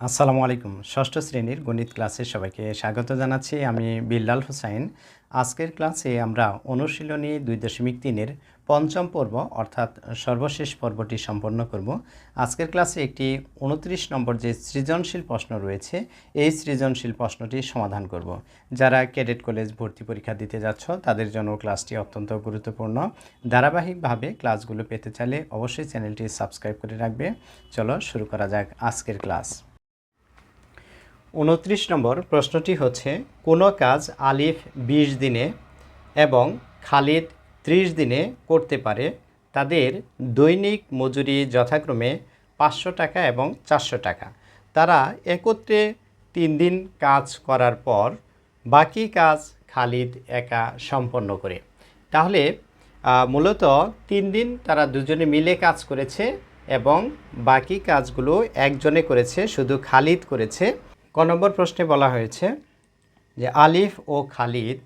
আসসালামু আলাইকুম। ষষ্ঠ শ্রেণির গণিত ক্লাসে সবাইকে স্বাগত জানাচ্ছি আমি বিল্লাল হোসাইন। আজকের ক্লাসে আমরা অনুশীলনী দুই দশমিক তিনের পঞ্চম পর্ব অর্থাৎ সর্বশেষ পর্বটি সম্পন্ন করব। আজকের ক্লাসে একটি উনত্রিশ নম্বর যে সৃজনশীল প্রশ্ন রয়েছে, এই সৃজনশীল প্রশ্নটি সমাধান করব। যারা ক্যাডেট কলেজ ভর্তি পরীক্ষা দিতে যাচ্ছ, তাদের জন্য ক্লাসটি অত্যন্ত গুরুত্বপূর্ণ। ধারাবাহিকভাবে ক্লাসগুলো পেতে চাইলে অবশ্যই চ্যানেলটি সাবস্ক্রাইব করে রাখবে। চলো শুরু করা যাক আজকের ক্লাস। উনত্রিশ নম্বর প্রশ্নটি হচ্ছে, কোনো কাজ আলিফ বিশ দিনে এবং খালিদ ত্রিশ দিনে করতে পারে, তাদের দৈনিক মজুরি যথাক্রমে পাঁচশো টাকা এবং চারশো টাকা। তারা একত্রে তিন দিন কাজ করার পর বাকি কাজ খালিদ একা সম্পন্ন করে। তাহলে মূলত তিন দিন তারা দুজনে মিলে কাজ করেছে এবং বাকি কাজগুলো একজনে করেছে, শুধু খালিদ করেছে। ক নম্বর প্রশ্নে বলা হয়েছে যে আলিফ ও খালিদ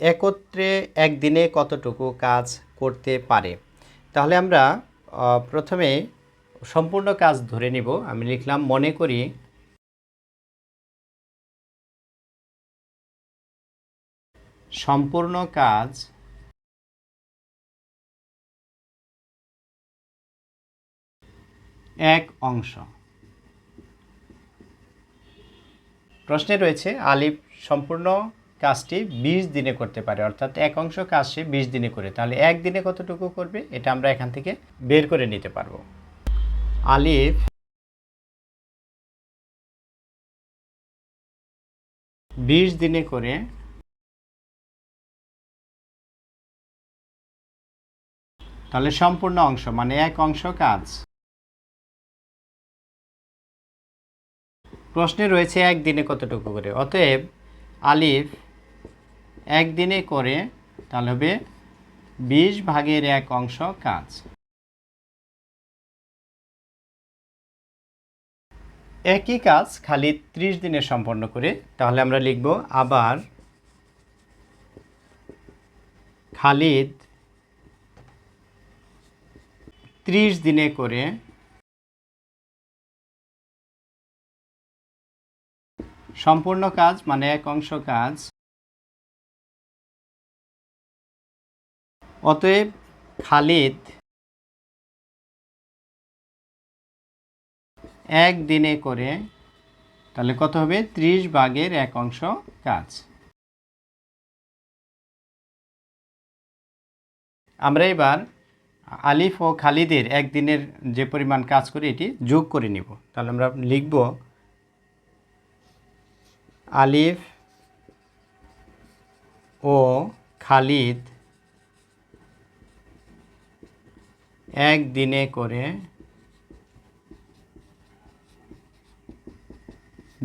একত্রে একদিনে কতটুকু কাজ করতে পারে? তাহলে আমরা প্রথমে সম্পূর্ণ কাজ ধরে নিব। আমি লিখলাম, মনে করি সম্পূর্ণ কাজ এক অংশ। প্রশ্নে রয়েছে, আলিফ সম্পূর্ণ কাজটি বিশ দিনে করতে পারে, অর্থাৎ এক অংশ কাজ সে বিশ দিনে করে। তাহলে এক দিনে কতটুকু করবে? এটা আমরা এখান থেকে বের করে নিতে পারব। আলিফ বিশ দিনে করে তাহলে সম্পূর্ণ অংশ মানে এক অংশ কাজ। প্রশ্নে রয়েছে একদিনে কতটুকু করে? অতএব আলিফ একদিনে করে তাহলে হবে বিশ ভাগের এক অংশ কাজ। একই কাজ খালি ত্রিশ দিনে সম্পন্ন করে, তাহলে আমরা লিখব আবার খালিদ ত্রিশ দিনে করে সম্পূর্ণ কাজ মানে এক অংশ কাজ। অতএব খালিদ এক দিনে করে, তাহলে কত হবে? ত্রিশ ভাগের এক অংশ কাজ। আমরা এবার আলিফ ও খালিদের একদিনের যে পরিমাণ কাজ করি, এটি যোগ করে নিব। তাহলে আমরা লিখব আলিফ ও খালিদ এক দিনে করে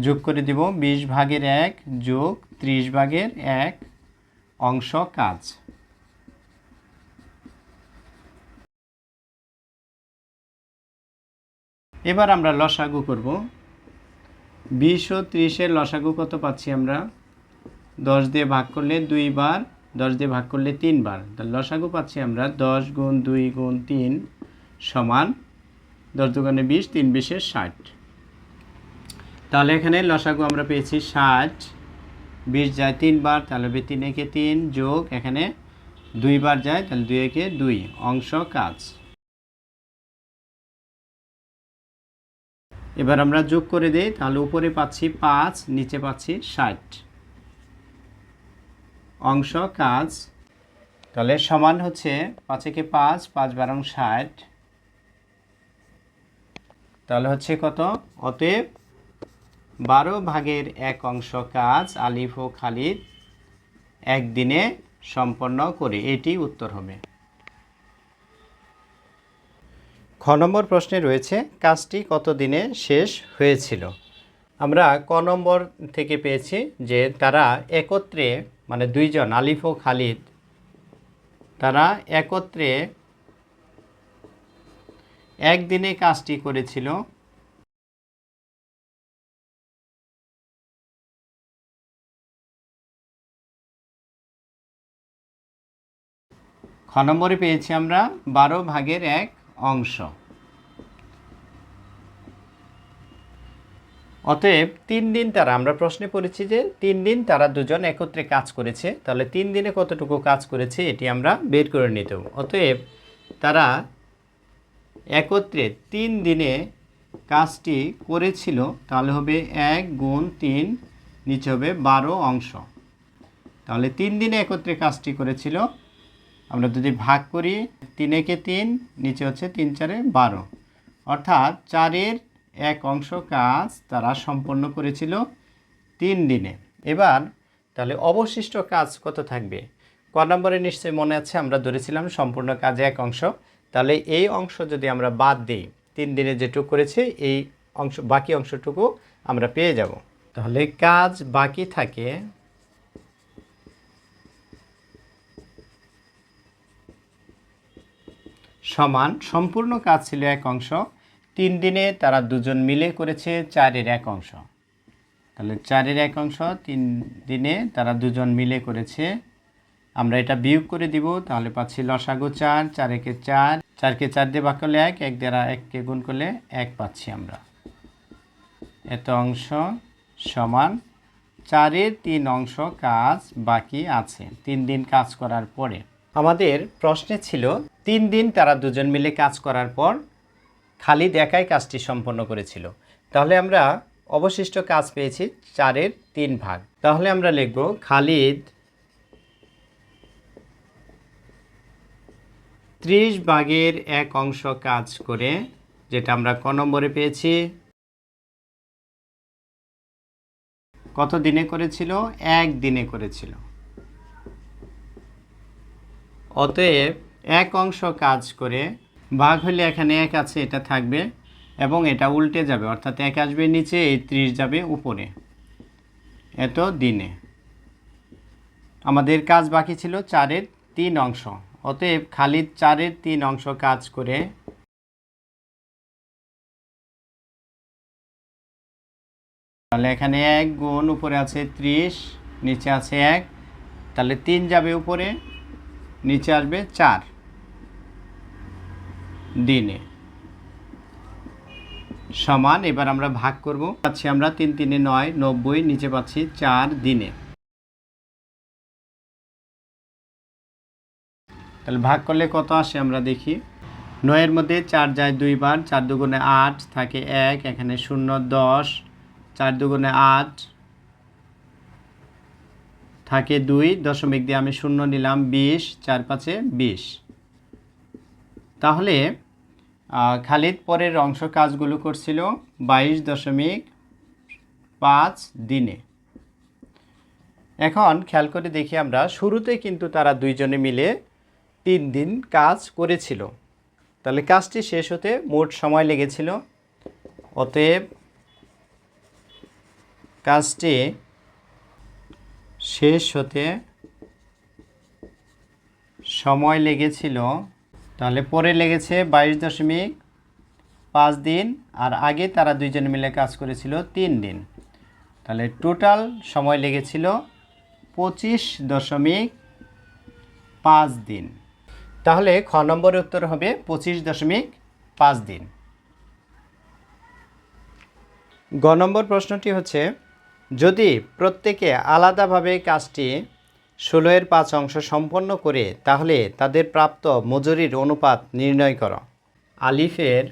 যোগ করে দিব বিশ ভাগের এক যোগ ত্রিশ ভাগের এক অংশ কাজ। এবার আমরা লসাগু করব। বিশ ও ত্রিশের লসাগু কত পাচ্ছি আমরা? দশ দিয়ে ভাগ করলে দুইবার, দশ দিয়ে ভাগ করলে তিনবার। তাহলে লসাগু পাচ্ছি আমরা দশ গুণ দুই গুণ তিন সমান দশ দোকানে বিশ, তিন বিশে ষাট। তাহলে এখানে লসাগু আমরা পেয়েছি ষাট। বিশ যায় তিনবার, তাহলে হবে তিন একে তিন যোগ এখানে দুইবার যায়, তাহলে দুই একে দুই। অংশ কাজ। এবার আমরা যোগ করে দিই, তাহলে উপরে পাচ্ছি পাঁচ, নিচে পাচ্ছি ষাট। অংশ, কাজ। তাহলে সমান হচ্ছে পাঁচেকে পাঁচ পাঁচ বারং ষাট। তাহলে হচ্ছে কত? অতএব বারো ভাগের এক অংশ, কাজ, আলিফ ও খালিদ একদিনে সম্পন্ন করে, এটি উত্তর হবে খ নম্বর প্রশ্নে রয়েছে, কাজটি কত দিনে শেষ হয়েছিল? আমরা ক নম্বর থেকে পেয়েছি যে তারা একত্রে মানে দুইজন, আলিফ ও খালিদ, তারা একত্রে একদিনে কাজটি করেছিল। খ নম্বরে পেয়েছি আমরা বারো ভাগের এক অংশ অতএব তিন দিন তারা, আমরা প্রশ্নে পড়েছি যে তিন দিন তারা দুজন একত্রে কাজ করেছে, তাহলে তিন দিনে কতটুকু কাজ করেছে এটি আমরা বের করে নিতে। অতএব তারা একত্রে তিন দিনে কাজটি করেছিল, তাহলে হবে এক গুণ তিন, নিচে হবে বারো অংশ তাহলে তিন দিনে একত্রে কাজটি করেছিল আমরা যদি ভাগ করি তিনেকে তিন, নিচে হচ্ছে তিন চারে বারো। অর্থাৎ চারের এক অংশ কাজ তারা সম্পন্ন করেছিল তিন দিনে। এবার তাহলে অবশিষ্ট কাজ কত থাকবে? ক নম্বরে নিশ্চয়ই মনে আছে, আমরা ধরেছিলাম সম্পূর্ণ কাজে এক অংশ। তাহলে এই অংশ যদি আমরা বাদ দিই, তিন দিনে যেটুকু করেছে, এই অংশ, বাকি অংশটুকু আমরা পেয়ে যাব। তাহলে কাজ বাকি থাকে সমান, সম্পূর্ণ কাজ ছিল এক অংশ। তিন দিনে তারা দুজন মিলে করেছে চারের এক অংশ। তাহলে চারের এক অংশ, তিন দিনে তারা দুজন মিলে করেছে। আমরা এটা বিয়োগ করে দিব, তাহলে পাচ্ছি লসাগু চার চারেকে চার, চারকে চার দিয়ে ভাগ করলে এক এক দ্বারা এককে গুণ করলে এক পাচ্ছি আমরা। এত অংশ সমান চারের তিন অংশ কাজ বাকি আছে। তিন দিন কাজ করার পরে। আমাদের প্রশ্নে ছিল, তিন দিন তারা দুজন মিলে কাজ করার পর খালিদ একাই কাজটি সম্পন্ন করেছিল। তাহলে আমরা অবশিষ্ট কাজ পেয়েছি চারের তিন ভাগ। তাহলে আমরা লিখব, খালিদ ত্রিশ ভাগের এক অংশ কাজ করে, যেটা আমরা ক নম্বরে পেয়েছি, কত দিনে করেছিল? এক দিনে করেছিল। অতএব এক অংশ কাজ করে ভাগ হলে এখানে এক আছে, এটা থাকবে এবং এটা উল্টে যাবে। অর্থাৎ এক আসবে নিচে, এই ত্রিশ যাবে উপরে। এত দিনে। আমাদের কাজ বাকি ছিল চারের তিন অংশ। অতএব খালিদ চারের তিন অংশ কাজ করে তাহলে এখানে এক গুণ উপরে আছে ত্রিশ, নিচে আছে এক। তাহলে তিন যাবে উপরে। নিচে আসবে চার দিনে। সমান, এবার আমরা ভাগ করব। পাচ্ছি আমরা তিন, তিনে নয়, নব্বই, নিচে পাচ্ছি চার দিনে। তাহলে ভাগ করলে কত আসে আমরা দেখি। নয়ের মধ্যে চার যায় দুইবার, চার দুগুণে আট থাকে এক, এখানে শূন্য দশ, চার দুগুণে আট থাকে দুই দশমিক দিয়ে আমি শূন্য নিলাম বিশ, চার পাঁচে বিশ। তাহলে খালিদ পরের অংশ কাজগুলো করছিল বাইশ দশমিক পাঁচ দিনে। এখন খেয়াল করে দেখি আমরা, শুরুতে কিন্তু তারা দুইজনে মিলে তিন দিন কাজ করেছিল। তাহলে কাজটি শেষ হতে মোট সময় লেগেছিল। অতএব, কাজটি শেষ হতে সময় লেগেছিল। তাহলে পরে লেগেছে বাইশ দশমিক পাঁচ দিন, আর আগে তারা দুইজন মিলে কাজ করেছিল তিন দিন। তাহলে টোটাল সময় লেগেছিল পঁচিশ দশমিক পাঁচ দিন। তাহলে খ নম্বরের উত্তর হবে পঁচিশ দশমিক পাঁচ দিন। গ নম্বর প্রশ্নটি হচ্ছে যদি প্রত্যেকে আলাদাভাবে কাজটি ষোলোয়ের পাঁচ অংশ সম্পন্ন করে, তাহলে তাদের প্রাপ্ত মজুরির অনুপাত নির্ণয় করো। আলিফের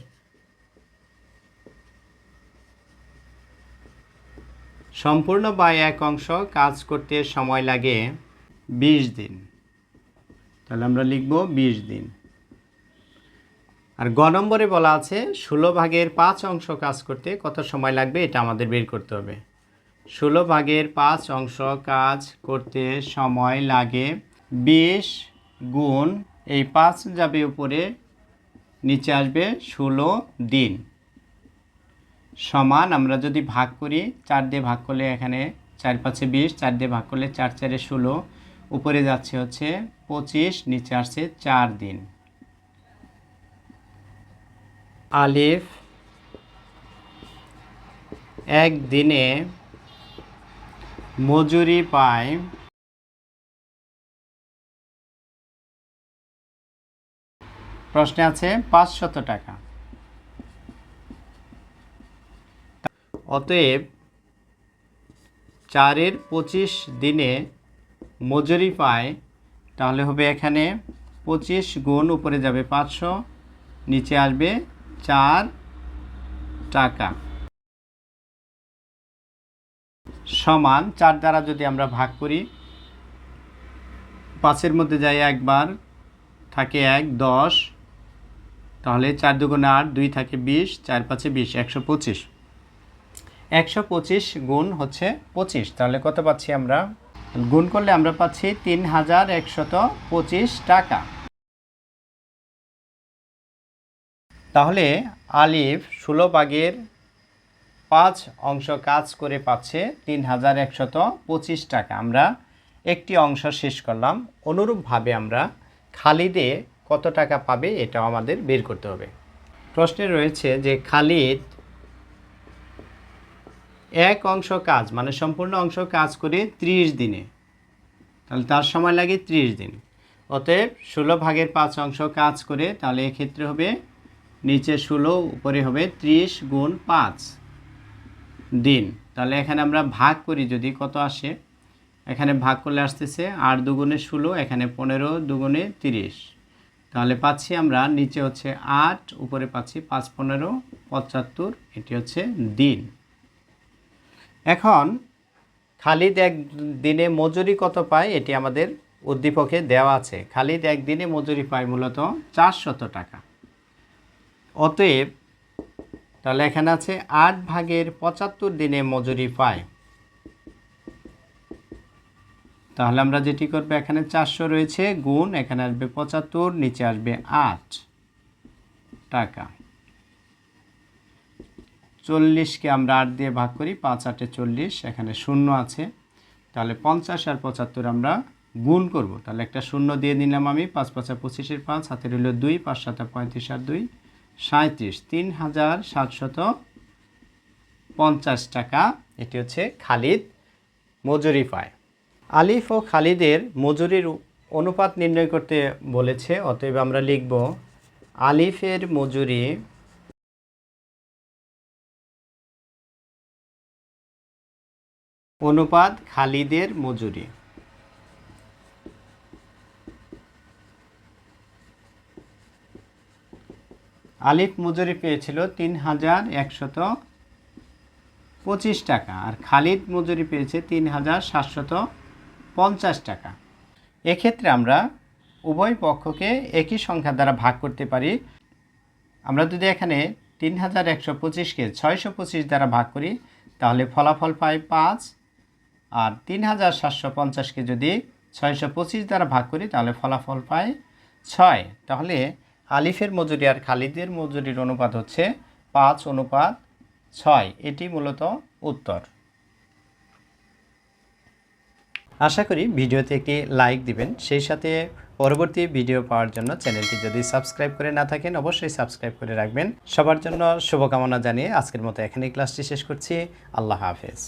সম্পূর্ণ বা এক অংশ কাজ করতে সময় লাগে বিশ দিন। তাহলে আমরা লিখব বিশ দিন। আর গ নম্বরে বলা আছে, ষোলো ভাগের পাঁচ অংশ কাজ করতে কত সময় লাগবে এটা আমাদের বের করতে হবে। ষোলো ভাগের পাঁচ অংশ কাজ করতে সময় লাগে। বিশ গুণ এই পাঁচ যাবে উপরে, নিচে আসবে ষোলো দিন। সমান আমরা যদি ভাগ করি, চার দিয়ে ভাগ করলে এখানে চার পাঁচে বিশ, চার দিয়ে ভাগ করলে চার, চারে ষোলো। উপরে যাচ্ছে হচ্ছে পঁচিশ, নিচে আসছে চার দিন। আলিফ এক দিনে মজুরি পায়। প্রশ্নে আছে, পাঁচশত টাকা। অতএব চারের পঁচিশ দিনে মজুরি পায়, তাহলে হবে এখানে পঁচিশ গুণ উপরে যাবে পাঁচশো, নিচে আসবে চার টাকা। সমান চার দ্বারা যদি আমরা ভাগ করি, পাঁচের মধ্যে যাই একবার, থাকে এক, দশ, তাহলে চার দুগুণে আট, দুই থাকে বিশ, চার পাঁচে বিশ, একশো পঁচিশ। একশো পঁচিশ গুণ হচ্ছে পঁচিশ, তাহলে কত পাচ্ছি আমরা? গুণ করলে আমরা পাচ্ছি তিন হাজার একশত পঁচিশ টাকা। তাহলে আলিফ ষোলো ভাগের পাঁচ অংশ কাজ করে পাচ্ছে তিন হাজার একশত পঁচিশ টাকা। আমরা একটি অংশ শেষ করলাম। অনুরূপভাবে আমরা খালিদে কত টাকা পাবে এটাও আমাদের বের করতে হবে। প্রশ্নে রয়েছে যে খালিদ এক অংশ কাজ মানে সম্পূর্ণ অংশ কাজ করে ত্রিশ দিনে, তাহলে তার সময় লাগে ত্রিশ দিন। অতএব ষোলো ভাগের পাঁচ অংশ কাজ করে তাহলে এক্ষেত্রে হবে, নিচে ষোলো, উপরে হবে ত্রিশ গুণ পাঁচ। দিন। তাহলে এখানে আমরা ভাগ করি যদি কত আসে? এখানে ভাগ করলে আসতেছে আট দুগুণে ষোলো, এখানে পনেরো দুগুণে তিরিশ। তাহলে পাচ্ছি আমরা নিচে হচ্ছে আট, উপরে পাচ্ছি পাঁচ পনেরো, পঁচাত্তর, এটি হচ্ছে দিন। এখন খালিদ এক দিনে মজুরি কত পায়? এটি আমাদের উদ্দীপকে দেওয়া আছে। খালিদ একদিনে মজুরি পায় মূলত চারশত টাকা। অতএব তাহলে এখানে আছে আট ভাগের পঁচাত্তর দিনে মজুরি পায়। তাহলে আমরা যেটি করব, এখানে চারশো রয়েছে, গুণ এখানে আসবে পঁচাত্তর, নিচে আসবে আট টাকা। চল্লিশকে আমরা আট দিয়ে ভাগ করি, পাঁচ আটে চল্লিশ, এখানে শূন্য আছে। তাহলে পঞ্চাশ আর পঁচাত্তর আমরা গুণ করব। তাহলে একটা শূন্য দিয়ে নিলাম আমি, পাঁচ পাঁচা পঁচিশের পাঁচ হাতে রইল দুই, পাঁচ সাতা পঁয়ত্রিশ আর দুই। সাঁত্রিশ তিন হাজার সাতশত পঞ্চাশ টাকা। এটি হচ্ছে খালিদ মজুরি পায়। আলিফ ও খালিদের মজুরির অনুপাত নির্ণয় করতে বলেছে, অতএব আমরা লিখব, আলিফের মজুরি অনুপাত খালিদের মজুরি। আলিফ মজুরি পেয়েছিল তিন হাজার একশত পঁচিশ টাকা, আর খালিদ মজুরি পেয়েছে তিন হাজার সাতশত পঞ্চাশ টাকা। এক্ষেত্রে আমরা উভয় পক্ষকে একই সংখ্যা দ্বারা ভাগ করতে পারি। আমরা যদি এখানে তিন হাজার একশো পঁচিশকে ছয়শো পঁচিশ দ্বারা ভাগ করি, তাহলে ফলাফল পাই পাঁচ। আর তিন হাজার সাতশো পঞ্চাশকে যদি ছয়শো পঁচিশ দ্বারা ভাগ করি, তাহলে ফলাফল পাই ছয়। তাহলে আলিফের মজুরি আর খালিদের মজুরির অনুপাত হচ্ছে পাঁচ অনুপাত ছয়। এটি মূলত উত্তর। আশা করি ভিডিওতে একটি লাইক দিবেন। সেই সাথে পরবর্তী ভিডিও পাওয়ার জন্য চ্যানেলটি যদি সাবস্ক্রাইব করে না থাকেন, অবশ্যই সাবস্ক্রাইব করে রাখবেন। সবার জন্য শুভকামনা জানিয়ে আজকের মতো এখানেই ক্লাসটি শেষ করছি। আল্লাহ হাফেজ।